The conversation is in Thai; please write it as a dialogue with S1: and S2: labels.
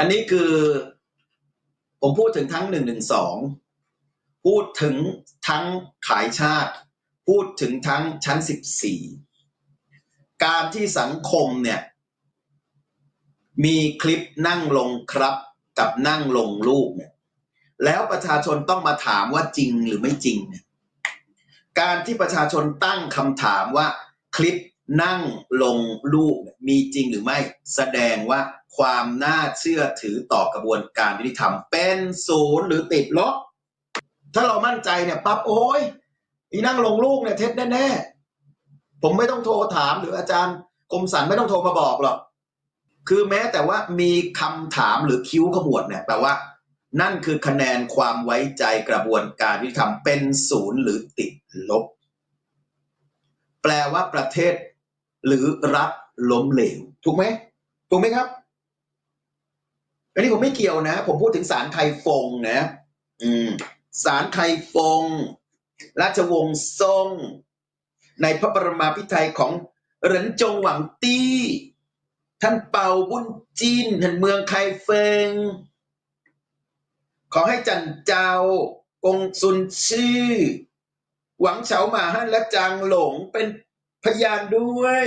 S1: อันนี้คือ ผมพูดถึงทั้งหนึ่งหนึ่งสองพูดถึงทั้งขายชาติ พูดถึงทั้งชั้นสิบสี่การที่สังคมเนี่ย มีคลิปนั่งลงครับกับนั่งลงรูปเนี่ย แล้วประชาชนต้องมาถามว่าจริงหรือไม่จริงเนี่ยการที่ประชาชนตั้งคำถามว่าคลิป นั่งลงรูปมีจริงหรือไม่ แสดงว่าความน่าเชื่อถือต่อกระบวนการยุติธรรมเป็นศูนย์หรือติดลบ ถ้าเรามั่นใจเนี่ยปั๊บโอ้ยอีนั่งลงรูปเนี่ยเท็จแน่ๆผมไม่ต้องโทรถามหรืออาจารย์คมสันไม่ต้องโทรมาบอกหรอกคือแม้แต่ว่ามีคำถามหรือคิ้วขมวดเนี่ยแปลว่า นั่นคือคะแนนความไว้ใจกระบวนการยุติธรรมเป็นศูนย์หรือติดลบ แปลว่าประเทศ หรือรัฐล้มเหลว ถูกไหมถูกไหมครับ อันนี้ผมไม่เกี่ยวนะ ผมพูดถึงสารไทฟงนะ อืมสารไทฟง ราชวงศ์ทรงในพระบรมาภิไธยของเหรินจงหวังตี้ ท่านเป่าบุญจีนท่านเมืองไคเฟิงขอให้จันเจ้ากงซุนชื่อ หวังเฉาหมาฮั่นและจางหลงเป็น พยานด้วย